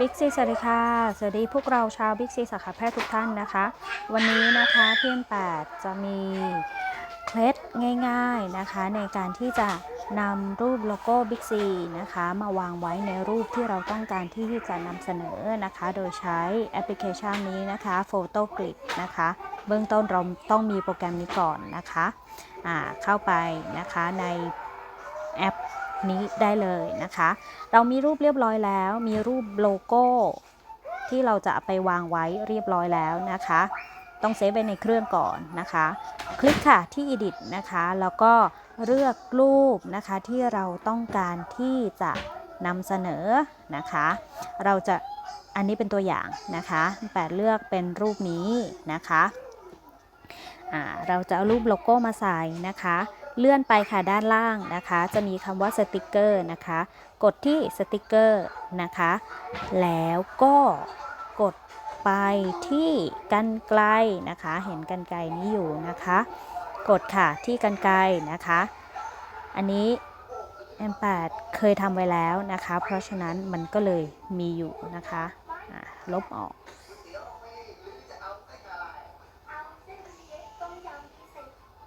บิ๊กซีสวัสดีค่ะ สวัสดีพวกเราชาวบิ๊กซีสาขาแพทย์ทุกท่านนะคะ วันนี้นะคะเพียง8จะมีเคล็ดง่าย ๆนะคะ ในการที่จะนำรูปโลโก้บิ๊กซีนะคะ มาวางไว้ในรูปที่เราต้องการที่จะนำเสนอนะคะ โดยใช้แอปพลิเคชันนี้นะคะ Photo Clip นะคะ เบื้องต้นเราต้องมีโปรแกรมนี้ก่อนนะคะเข้าไปนะคะในแอป นี้ได้เลยนะคะ เรามีรูปเรียบร้อยแล้ว มีรูปโลโก้ที่เราจะไปวางไว้เรียบร้อยแล้วนะคะ ต้องเซฟไว้ในเครื่องก่อนนะคะ คลิกค่ะที่ edit นะคะ แล้วก็เลือกรูปนะคะที่เราต้องการที่จะนำเสนอนะคะ เราจะอันนี้เป็นตัวอย่างนะคะแปดเลือกเป็นรูปนี้นะคะ เราจะเอารูปโลโก้มาใส่นะคะ เลื่อนไปค่ะด้านล่างนะคะ จะมีคำว่าสติกเกอร์นะคะ กดที่สติกเกอร์นะคะ แล้วก็กดไปที่กันไกลนะคะ เห็นกันไกลนี้อยู่นะคะ กดค่ะที่กันไกลนะคะ อันนี้ M8 เคยทำไว้แล้วนะคะ เพราะฉะนั้นมันก็เลยมีอยู่นะคะะลบออก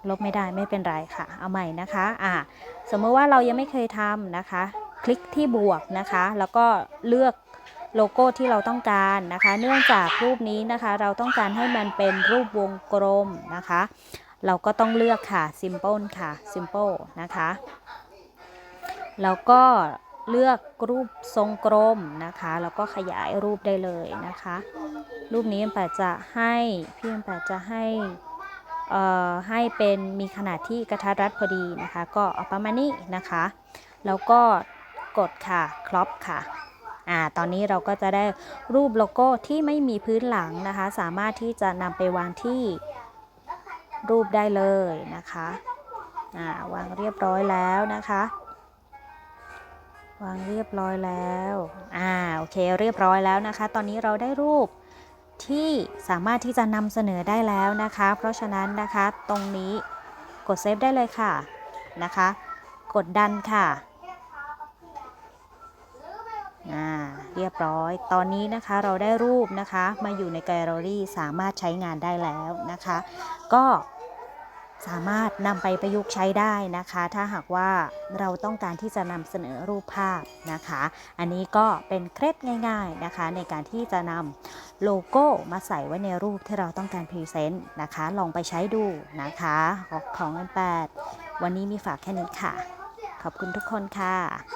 ลบไม่ได้ไม่เป็นไรค่ะ เอาใหม่นะคะอ่าสมมติว่าเรายังไม่เคยทำนะคะ คลิกที่บวกนะคะ แล้วก็เลือกโลโก้ที่เราต้องการนะคะ เนื่องจากรูปนี้นะคะ เราต้องการให้มันเป็นรูปวงกลมนะคะ เราก็ต้องเลือกค่ะ Simple ค่ะ Simple นะคะ แล้วก็เลือกรูปทรงกลมนะคะ แล้วก็ขยายรูปได้เลยนะคะ รูปนี้แปดจะให้พี่แปดจะให้ ให้เป็นมีขนาดที่กระทัดรัดพอดีนะคะ ก็เอาประมาณนี้นะคะ แล้วก็กดค่ะครอปค่ะอ่าตอนนี้เราก็จะได้รูปโลโก้ที่ไม่มีพื้นหลังนะคะ สามารถที่จะนำไปวางที่รูปได้เลยนะคะอ่าวางเรียบร้อยแล้วนะคะ วางเรียบร้อยแล้วอ่าโอเคเรียบร้อยแล้วนะคะ ตอนนี้เราได้รูป ที่สามารถที่จะนำเสนอได้แล้วนะคะ เพราะฉะนั้นนะคะตรงนี้กดเซฟได้เลยค่ะนะคะ กดดันค่ะอ่าเรียบร้อย ตอนนี้นะคะเราได้รูปนะคะมาอยู่ในแกลเลอรี่สามารถใช้งานได้แล้วนะคะ ก็ สามารถนำไปประยุกต์ใช้ได้นะคะ ถ้าหากว่าเราต้องการที่จะนำเสนอรูปภาพนะคะ อันนี้ก็เป็นเคล็ดง่าย ๆนะคะ ในการที่จะนำโลโก้มาใส่ไว้ในรูปที่เราต้องการพรีเซนต์นะคะ ลองไปใช้ดูนะคะของของอันแปดวันนี้มีฝากแค่นี้ค่ะ ขอบคุณทุกคนค่ะ